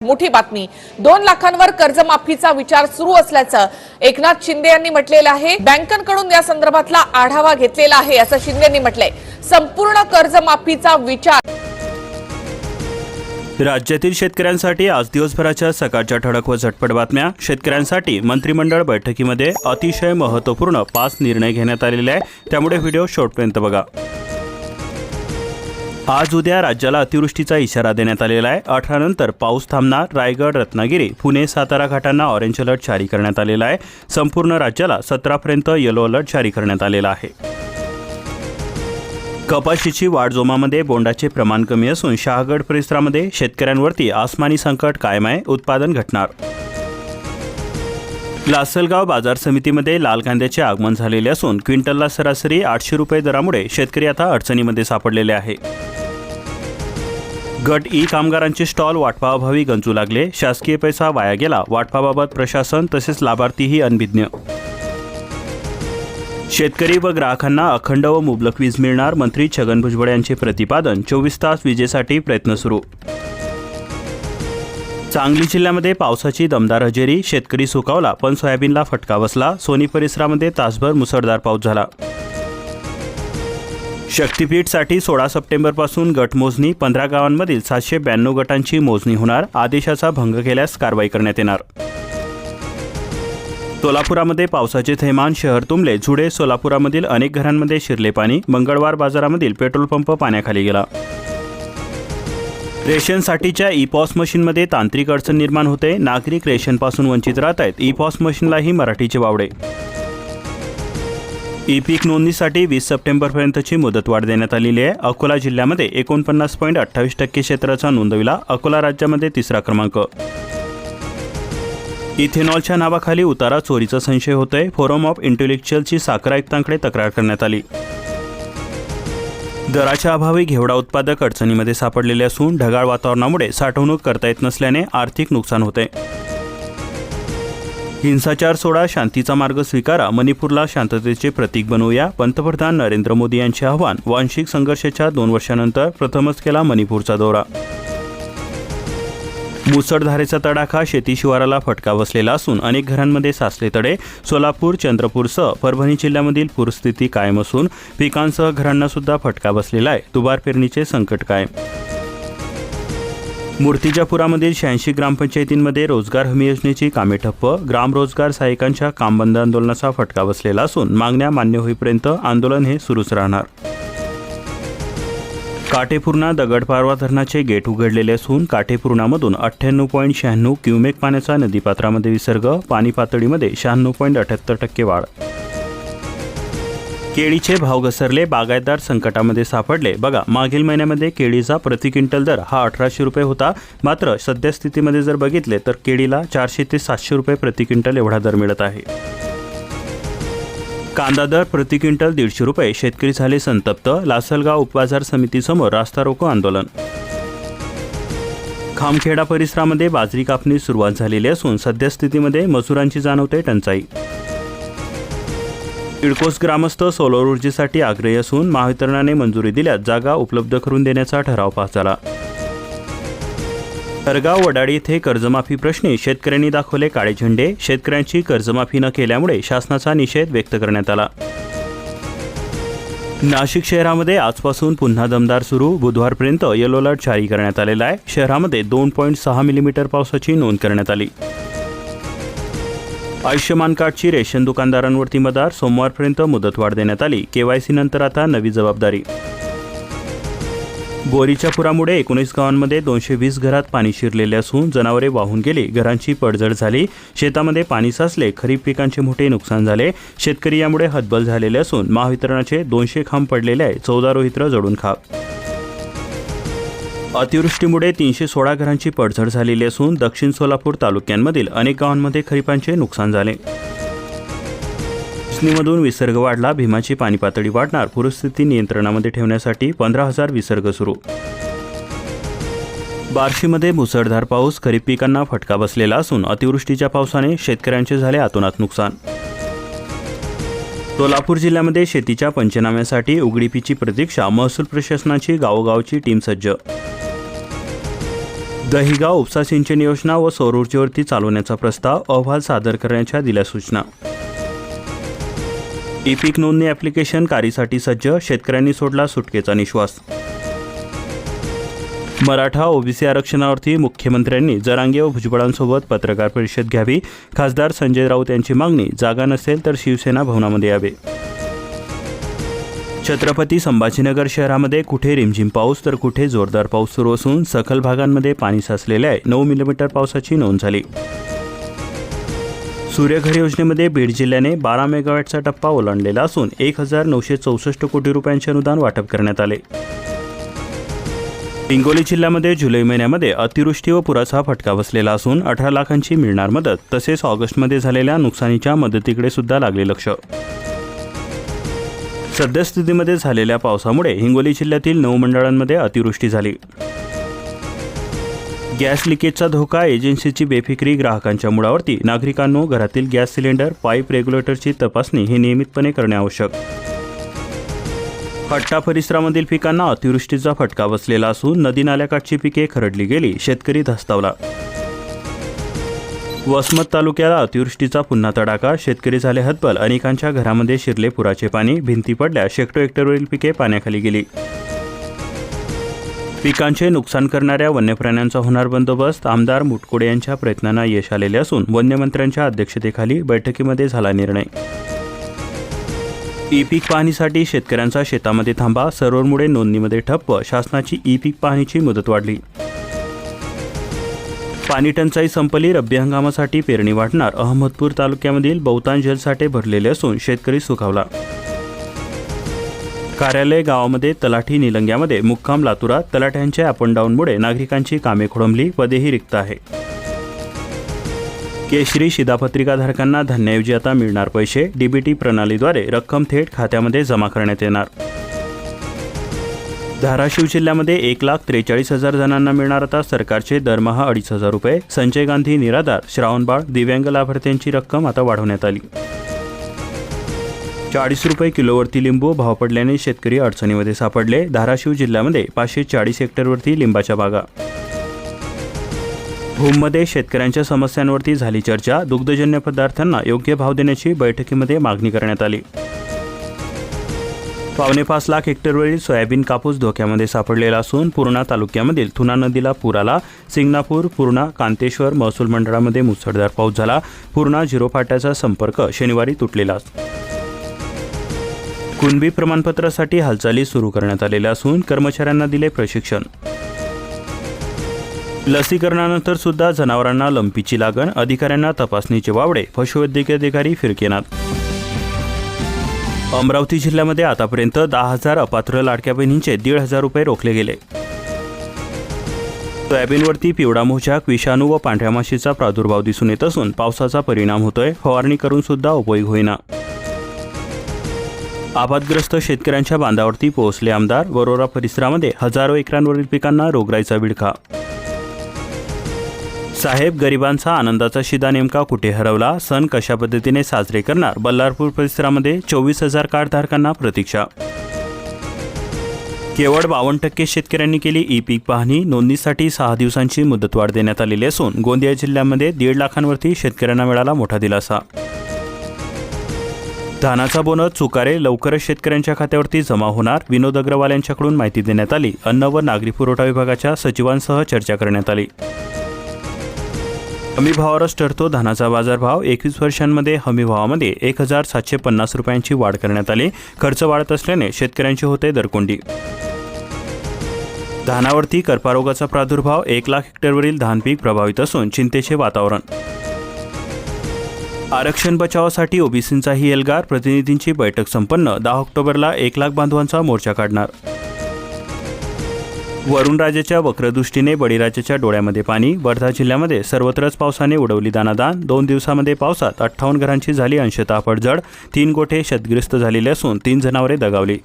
मोठी बातमी. दोन लाखांवर कर्जमाफीचा विचार सुरू असल्याचं एकनाथ शिंदे यांनी म्हटलेलं आहे. बँकांकडून या संदर्भातला आढावा घेतलेला आहे असं शिंदे यांनी म्हटलंय. संपूर्ण कर्जमाफीचा विचार. राज्यातील शेतकऱ्यांसाठी आज दिवसभराच्या सकाळच्या ठळक व झटपट बातम्या. शेतकऱ्यांसाठी मंत्रिमंडळ बैठकीमध्ये अतिशय महत्त्वपूर्ण पाच निर्णय घेण्यात आलेले आहे त्यामुळे व्हिडिओ शेवटपर्यंत बघा. आज उद्या राज्याला अतिवृष्टीचा इशारा देण्यात आलेला आहे. अठरा नंतर पाऊस थांबणार. रायगड रत्नागिरी पुणे सातारा घाटांना ऑरेंज अलर्ट जारी करण्यात आलेला आहे. संपूर्ण राज्याला सतरापर्यंत येलो अलर्ट जारी करण्यात आलेला आहे. कपाशीची वाढ जोमामध्ये बोंडाचे प्रमाण कमी असून शहागड परिसरामध्ये शेतकऱ्यांवरती आसमानी संकट कायम आहे. उत्पादन घटणार. लासलगाव बाजार समितीमध्ये लाल कांद्याचे आगमन झालेले असून क्विंटलला सरासरी आठशे रुपये दरामुळे शेतकरी आता अडचणीमध्ये सापडलेले आहे. गट ई कामगारांचे स्टॉल वाटपाअभावी गंजू लागले. शासकीय पैसा वाया गेला. वाटपाबाबत प्रशासन तसेच लाभार्थीही अनभिज्ञ. शेतकरी व ग्राहकांना अखंड व मुबलक वीज मिळणार मंत्री छगन भुजबळ यांचे प्रतिपादन चोवीस तास विजेसाठी प्रयत्न सुरू. सांगली जिल्ह्यामध्ये पावसाची दमदार हजेरी शेतकरी सुकावला पण सोयाबीनला फटका बसला. सोनी परिसरामध्ये तासभर मुसळधार पाऊस झाला. शक्तीपीठसाठी सोळा सप्टेंबरपासून गटमोजणी पंधरा गावांमधील सातशे ब्याण्णव गटांची मोजणी होणार आदेशाचा भंग केल्यास कारवाई करण्यात येणार. सोलापुरामध्ये पावसाचे थैमान शहर तुंबले झुडे सोलापुरामधील अनेक घरांमध्ये शिरले पाणी मंगळवार बाजारामधील पेट्रोल पंप पाण्याखाली गेला. रेशनसाठीच्या ई पॉस मशीनमध्ये तांत्रिक अडचण निर्माण होते नागरिक रेशनपासून वंचित राहत आहेत ई पॉस मशीनलाही मराठीचे वावडे. ई पीक नोंदणीसाठी वीस सप्टेंबरपर्यंतची मुदतवाढ देण्यात आलेली आहे. अकोला जिल्ह्यामध्ये एकोणपन्नास पॉईंट अठ्ठावीस टक्के क्षेत्राचा नोंदविला अकोला राज्यामध्ये तिसरा क्रमांक. इथेनॉलच्या नावाखाली उतारा चोरीचा संशय होतोय. फोरम ऑफ इंटेलेक्च्युअलची साखर आयुक्तांकडे तक्रार करण्यात आली. दराच्या अभावी घेवडा उत्पादक अडचणीमध्ये सापडलेले असून ढगाळ वातावरणामुळे साठवणूक करता येत नसल्याने आर्थिक नुकसान होते हिंसाचार सोडा शांतीचा मार्ग स्वीकारा मणिपूरला शांततेचे प्रतीक बनवूया पंतप्रधान नरेंद्र मोदी यांचे आव्हान वांशिक संघर्षाच्या दोन वर्षानंतर प्रथमच केला मणिपूरचा दौरा. मुसळधारेचा तडाखा शेती शिवाराला फटका बसलेला असून अनेक घरांमध्ये साचले तडे सोलापूर चंद्रपूरसह परभणी जिल्ह्यामधील पूरस्थिती कायम असून पिकांसह घरांना सुद्धा फटका बसलेला आहे. दुबार पेरणीचे संकट कायम. मूर्तिजापुरामधील शहाऐंशी ग्रामपंचायतींमध्ये रोजगार हमी योजनेची कामे ठप्प ग्रामरोजगार सहायकांच्या सहाय्यकांच्या आंदोलनाचा फटका बसलेला असून मागण्या मान्य होईपर्यंत आंदोलन हे सुरूच राहणार. काटेपूर्णा दगडपारवा धरणाचे गेट उघडलेले असून काटेपूर्णामधून अठ्ठ्याण्णव पॉईंट शहाण्णव क्युमेक पाण्याचा नदीपात्रामध्ये विसर्ग पाणी पातळीमध्ये शहाण्णव पॉईंट अठ्याहत्तर टक्के वाढ. केळीचे भाव घसरले बागायतदार संकटामध्ये सापडले. बघा मागील महिन्यामध्ये केळीचा प्रति क्विंटल दर हा अठराशे रुपये होता. मात्र सद्यस्थितीमध्ये जर बघितले तर केळीला चारशे ते सातशे रुपये प्रति क्विंटल एवढा दर मिळत आहे. कांदा दर प्रति क्विंटल दीडशे रुपये शेतकरी झाले संतप्त. लासलगाव उपबाजार समितीसमोर रास्ता रोको आंदोलन. खामखेडा परिसरामध्ये बाजरी कापणी सुरुवात झालेली असून सद्यस्थितीमध्ये मजुरांची जाणवते टंचाई. इडकोस ग्रामस्थ सोलर ऊर्जेसाठी आग्रही असून महावितरणाने मंजुरी दिल्यास जागा उपलब्ध करून देण्याचा ठराव पास झाला तरगाव वडाळी येथे कर्जमाफी प्रश्नी शेतकऱ्यांनी दाखवले काळे झेंडे. शेतकऱ्यांची कर्जमाफी न केल्यामुळे शासनाचा निषेध व्यक्त करण्यात आला. नाशिक शहरामध्ये आजपासून पुन्हा दमदार सुरू. बुधवारपर्यंत येलो अलर्ट जारी करण्यात आलेला आहे. शहरामध्ये दोन पॉईंट सहा मिलीमीटर पावसाची नोंद करण्यात आली. आयुष्यमान कार्डची रेशन दुकानदारांवरती मदार सोमवारपर्यंत मुदतवाढ देण्यात आली. केवायसी नंतर आता नवी जबाबदारी. बोरीच्या पुरामुळे एकोणीस गावांमध्ये दोनशे वीस घरात पाणी शिरलेले असून जनावरे वाहून गेली. घरांची पडझड झाली. शेतामध्ये पाणी साचले. खरीप पिकांचे मोठे नुकसान झाले. शेतकरी यामुळे हतबल झालेले असून महावितरणाचे दोनशे खांब पडलेले आहे. चौदा रोहित्र जडून खाप अतिवृष्टीमुळे तीनशे सोळा घरांची पडझड झालेली असून दक्षिण सोलापूर तालुक्यांमधील अनेक गावांमध्ये खरीपांचे नुकसान झाले. चिचणीमधून विसर्ग वाढला भीमाची पाणी पातळी वाढणार पूरस्थिती नियंत्रणामध्ये ठेवण्यासाठी पंधरा हजार विसर्ग सुरू. बार्शीमध्ये मुसळधार पाऊस खरीप पिकांना फटका बसलेला असून अतिवृष्टीच्या पावसाने शेतकऱ्यांचे झाले आतोनात नुकसान. सोलापूर जिल्ह्यामध्ये शेतीच्या पंचनाम्यासाठी उघडीपीची प्रतीक्षा महसूल प्रशासनाची गावोगावची टीम सज्ज दहिगाव उपसा सिंचन योजना व सौर ऊर्जेवरती चालवण्याचा प्रस्ताव अहवाल सादर करण्याच्या दिल्या सूचना. ई पीक नोंदणी ॲप्लिकेशन कारीसाठी सज्ज शेतकऱ्यांनी सोडला सुटकेचा निश्वास. मराठा ओबीसी आरक्षणावरती मुख्यमंत्र्यांनी जरांगे व भुजबळांसोबत पत्रकार परिषद घ्यावी. खासदार संजय राऊत यांची मागणी जागा नसेल तर शिवसेना भवनामध्ये यावे. छत्रपती संभाजीनगर शहरामध्ये कुठे रिमझिम पाऊस तर कुठे जोरदार पाऊस सुरू असून सखल भागांमध्ये पाणी साचलेले आहे. नऊ मिलीमीटर पावसाची नोंद झाली. सूर्यघर योजनेमध्ये बीड जिल्ह्याने बारा मेगावॅटचा टप्पा ओलांडलेला असून एक हजार नऊशे चौसष्ट कोटी रुपयांचे अनुदान वाटप करण्यात आले. हिंगोली जिल्ह्यामध्ये जुलै महिन्यामध्ये अतिवृष्टी व पुराचा फटका बसलेला असून अठरा लाखांची मिळणार मदत तसेच ऑगस्टमध्ये झालेल्या नुकसानीच्या मदतीकडे सुद्धा लागले लक्ष. सद्यस्थितीमध्ये झालेल्या पावसामुळे हिंगोली जिल्ह्यातील नऊ मंडळांमध्ये अतिवृष्टी झाली. गॅस लिकेजचा धोका एजन्सीची बेफिक्री ग्राहकांच्या मुळावरती. नागरिकांनो घरातील गॅस सिलेंडर पाईप रेग्युलेटरची तपासणी ही नियमितपणे करणे आवश्यक. हट्टा परिसरामधील पिकांना अतिवृष्टीचा फटका बसलेला असून नदी नाल्याकाठची पिके खरडली गेली शेतकरी धस्तावला. वसमत तालुक्याला अतिवृष्टीचा पुन्हा तडाखा शेतकरी झाले हतबल अनेकांच्या घरामध्ये शिरले पुराचे पाणी भिंती पडल्या शेकडो हेक्टरवरील पिके पाण्याखाली गेली. पिकांचे नुकसान करणाऱ्या वन्यप्राण्यांचा होणार बंदोबस्त आमदार मुटकुडे यांच्या प्रयत्नांना यश आलेले असून वन्यमंत्र्यांच्या अध्यक्षतेखाली बैठकीमध्ये झाला निर्णय. ई पीक पाहणीसाठी शेतकऱ्यांचा शेतामध्ये थांबा सर्व्हरमुळे नोंदणीमध्ये ठप्प शासनाची ई पीक पाहणीची मुदत वाढली. पाणी टंचाई संपली रब्बी हंगामासाठी पेरणी वाढणार. अहमदपूर तालुक्यामधील बहुतांश जलसाठे भरलेले असून शेतकरी सुखावला. कार्यालय गावामध्ये तलाठी निलंग्यामध्ये मुक्काम लातुरात तलाठ्यांच्या अप डाऊनमुळे नागरिकांची कामे खोळंबली पदेही रिक्त आहे. केशरी शिधापत्रिकाधारकांना धान्याऐवजी आता मिळणार पैसे डीबीटी प्रणालीद्वारे रक्कम थेट खात्यामध्ये जमा करण्यात येणार. धाराशिव जिल्ह्यामध्ये एक लाख त्रेचाळीस हजार जणांना मिळणार आता सरकारचे दरमहा अडीच हजार रुपये. संजय गांधी निराधार श्रावणबाळ दिव्यांग लाभार्थ्यांची रक्कम आता वाढवण्यात आली. चाळीस रुपये किलोवरती लिंबू भाव पडल्याने शेतकरी अडचणीमध्ये सापडले. धाराशिव जिल्ह्यामध्ये पाचशे चाळीस हेक्टरवरती लिंबाच्या बागा. भूममध्ये शेतकऱ्यांच्या समस्यांवरती झाली चर्चा. दुग्धजन्य पदार्थांना योग्य भाव देण्याची बैठकीमध्ये मागणी करण्यात आली. पावणे पाच लाख हेक्टरवरील सोयाबीन कापूस धोक्यामध्ये सापडलेला असून पूर्णा तालुक्यामधील थुना नदीला पूर आला सिंगणापूर पूर्णा कांतेश्वर महसूल मंडळामध्ये मुसळधार पाऊस झाला. पूर्णा झिरो फाट्याचा संपर्क शनिवारी तुटलेला कुणबी प्रमाणपत्रासाठी हालचाली सुरू करण्यात आलेल्या असून कर्मचाऱ्यांना दिले प्रशिक्षण. लसीकरणानंतर सुद्धा जनावरांना लंपीची लागण अधिकाऱ्यांना तपासणीचे वावडे पशुवैद्यकीय अधिकारी फिरकेनात अमरावती जिल्ह्यामध्ये आतापर्यंत दहा हजार अपात्र लाडक्या बहिणींचे दीड हजार रुपये रोखले गेले. सोयाबीनवरती पिवळा मोजाक विषाणू व पांढऱ्या माशीचा प्रादुर्भाव दिसून येत असून पावसाचा परिणाम होतोय फवारणी करून सुद्धा उपयोग होईना. आबादग्रस्त शेतकऱ्यांच्या बांधावरती पोहोचले आमदार वरोरा परिसरामध्ये हजारो एकरांवरील पिकांना रोगराईचा विडखा साहेब गरिबांचा आनंदाचा शिदा नेमका कुठे हरवला? सण कशा पद्धतीने साजरे करणार? बल्लारपूर परिसरामध्ये चोवीस हजार कार्डधारकांना प्रतीक्षा. केवळ बावन्न टक्के शेतकऱ्यांनी केली ई पीक पाहणी. नोंदणीसाठी सहा दिवसांची मुदतवाढ देण्यात आलेली असून गोंदिया जिल्ह्यामध्ये दीड लाखांवरती शेतकऱ्यांना मिळाला मोठा दिलासा. धानाचा बोनस चुकारे लवकरच शेतकऱ्यांच्या खात्यावरती जमा होणार विनोद अग्रवाल यांच्याकडून माहिती देण्यात आली. अन्न व नागरी पुरवठा विभागाच्या सचिवांसह चर्चा करण्यात आली. हमी भावावरच ठरतो. धानाचा बाजारभाव एकवीस वर्षांमध्ये हमी भावामध्ये एक हजार सातशे पन्नास रुपयांची वाढ करण्यात आली. खर्च वाढत असल्याने शेतकऱ्यांची होते दरकोंडी. धानावरती कर्पारोगाचा प्रादुर्भाव एक लाख हेक्टरवरील धान पीक प्रभावित असून चिंतेचे वातावरण. आरक्षण बचावासाठी ओबीसींचाही एल्गार. प्रतिनिधींची बैठक संपन्न. दहा ऑक्टोबरला एक लाख बांधवांचा मोर्चा काढणार. वरुणराजाच्या वक्रदृष्टीने बळीराजाच्या डोळ्यामध्ये पाणी वर्धा जिल्ह्यामध्ये सर्वत्रच पावसाने उडवली दानादान. दोन दिवसामध्ये पावसात अठ्ठावन्न घरांची झाली अंशतः पडझड. तीन गोठे क्षतग्रस्त झालेले असून तीन जनावरे दगावली.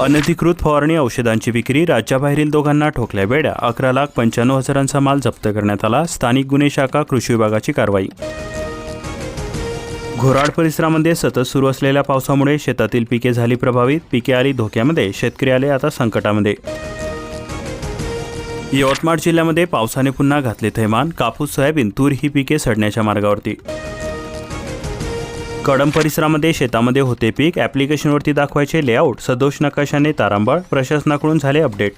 अनधिकृत फवारणी औषधांची विक्री राज्याबाहेरील दोघांना ठोकल्या बेड्या. अकरा लाख पंच्याण्णव हजारांचा माल जप्त करण्यात आला. स्थानिक गुन्हे शाखा कृषी विभागाची कारवाई. घोराड परिसरामध्ये सतत सुरू असलेल्या पावसामुळे शेतातील पिके झाली प्रभावित. पिके आली धोक्यामध्ये. शेतकरी आले आता संकटामध्ये. यवतमाळ जिल्ह्यामध्ये पावसाने पुन्हा घातले थैमान. कापूस सोयाबीन तूर ही पिके सडण्याच्या मार्गावरती. कडम परिसरामध्ये शेतामध्ये होते पीक. ॲप्लिकेशनवरती दाखवायचे लेआउट. सदोष नकाशाने तारांबळ. प्रशासनाकडून झाले अपडेट.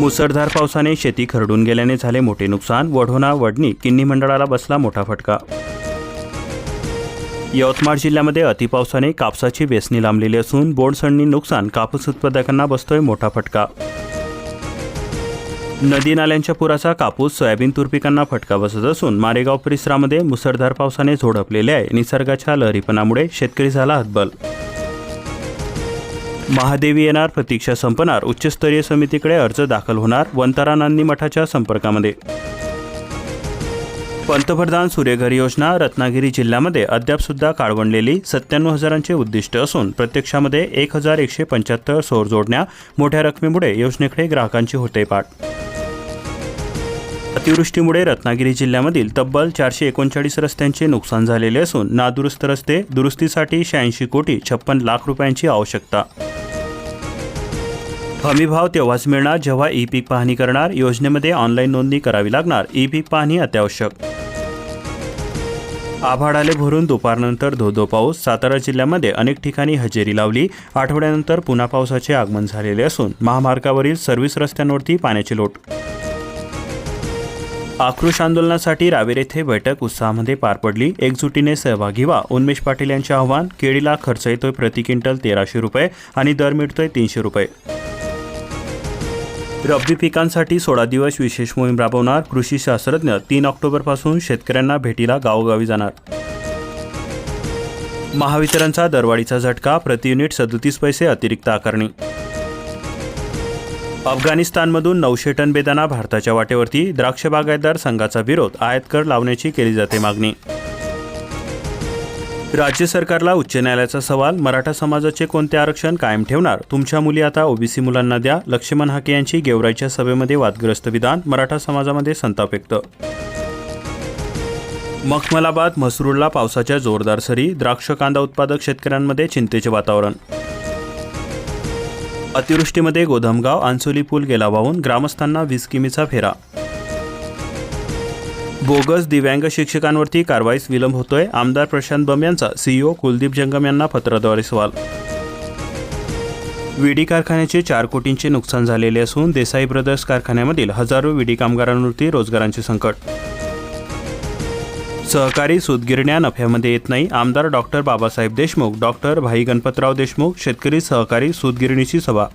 मुसळधार पावसाने शेती खरडून गेल्याने झाले मोठे नुकसान. वढोणा वडणी किन्नी मंडळाला बसला मोठा फटका. यवतमाळ जिल्ह्यामध्ये अतिपावसाने कापसाची वेचणी लांबलेली असून बोंडसडणी नुकसान कापूस उत्पादकांना बसतोय मोठा फटका. नदी नाल्यांच्या पुराचा कापूस सोयाबीन तूर पिकांना फटका बसत असून मारेगाव परिसरामध्ये मुसळधार पावसाने झोडपलेले आहे. निसर्गाच्या लहरीपणामुळे शेतकरी झाला हतबल. महादेवी येणार प्रतीक्षा संपणार. उच्चस्तरीय समितीकडे अर्ज दाखल होणार वंतारानांदी मठाच्या संपर्कामध्ये. पंतप्रधान सूर्यघर योजना रत्नागिरी जिल्ह्यामध्ये अद्यापसुद्धा काळवणलेली सत्त्याण्णव हजारांचे उद्दिष्ट असून प्रत्यक्षामध्ये एक हजार एकशे पंच्याहत्तर सौर जोडण्या मोठ्या रकमेमुळे योजनेकडे ग्राहकांची होते पाठ अतिवृष्टीमुळे रत्नागिरी जिल्ह्यामधील तब्बल चारशे एकोणचाळीस रस्त्यांचे नुकसान झालेले असून नादुरुस्त रस्ते दुरुस्तीसाठी शहाऐंशी कोटी छप्पन लाख रुपयांची आवश्यकता. हमीभाव तेव्हाच मिळणार जेव्हा ई पीक पाहणी करणार. योजनेमध्ये ऑनलाईन नोंदणी करावी लागणार. ई पीक पाहणी अत्यावश्यक. आभाडाले भरून दुपारनंतर धोधो पाऊस. सातारा जिल्ह्यामध्ये अनेक ठिकाणी हजेरी लावली. आठवड्यानंतर पुन्हा पावसाचे आगमन झालेले असून महामार्गावरील सर्व्हिस रस्त्यांवरती पाण्याची लोट. आक्रोश आंदोलनासाठी रावेर येथे बैठक उत्साहामध्ये पार पडली. एकजुटीने सहभागी व्हा. उन्मेष पाटील यांचे आव्हान केळीला खर्च येतोय प्रति क्विंटल तेराशे रुपये आणि दर मिळतोय तीनशे रुपये. रब्बी पिकांसाठी सोळा दिवस विशेष मोहीम राबवणार कृषी शास्त्रज्ञ. तीन ऑक्टोबरपासून शेतकऱ्यांना भेटीला गावोगावी जाणार. महावितरणचा दरवाढीचा झटका प्रति युनिट सदतीस पैसे अतिरिक्त आकारणी. अफगाणिस्तानमधून नऊशे टन बेदाना भारताच्या वाटेवरती. द्राक्ष बागायतदार संघाचा विरोध आयात कर लावण्याची केली जाते मागणी. राज्य सरकारला उच्च न्यायालयाचा सवाल मराठा समाजाचे कोणते आरक्षण कायम ठेवणार? तुमच्या मुली आता ओबीसी मुलांना द्या लक्ष्मण हाके यांची गेवराईच्या सभेमध्ये वादग्रस्त विधान मराठा समाजामध्ये संताप व्यक्त. मखमलाबाद म्हसरूळला पावसाच्या जोरदार सरी द्राक्ष कांदा उत्पादक शेतकऱ्यांमध्ये चिंतेचे वातावरण. अतिवृष्टीमध्ये गोधमगाव आंसोली पूल गेला वाहून ग्रामस्थांना वीस किमीचा फेरा. बोगस दिव्यांग शिक्षकांवरती कारवाईस विलंब होतोय आमदार प्रशांत बम यांचा सीईओ कुलदीप जंगम यांना पत्राद्वारे सवाल. विडी कारखान्याचे चार कोटींचे नुकसान झालेले असून देसाई ब्रदर्स कारखान्यामधील हजारो विडी कामगारांवरती रोजगारांचे संकट. सहकारी सूतगिरण्या नफ्यामध्ये येत नाही आमदार डॉक्टर बाबासाहेब देशमुख डॉक्टर भाई गणपतराव देशमुख शेतकरी सहकारी सूतगिरणीची सभा.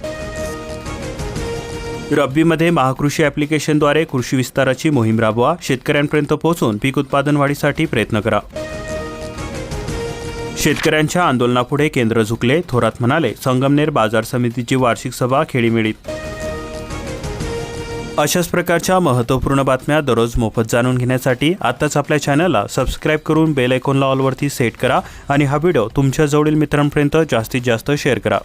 रब्बीमध्ये महाकृषी ॲप्लिकेशनद्वारे कृषी विस्ताराची मोहीम राबवा. शेतकऱ्यांपर्यंत पोहोचून पीक उत्पादन वाढीसाठी प्रयत्न करा. शेतकऱ्यांच्या आंदोलनापुढे केंद्र झुकले थोरात म्हणाले संगमनेर बाजार समितीची वार्षिक सभा खेळीमेळीत. अशाच प्रकारच्या महत्त्वपूर्ण बातम्या दररोज मोफत जाणून घेण्यासाठी आत्ताच आपल्या चॅनलला सबस्क्राईब करून बेल आयकॉनला ऑलवरती सेट करा आणि हा व्हिडिओ तुमच्या जवळील मित्रांपर्यंत जास्तीत जास्त शेअर करा.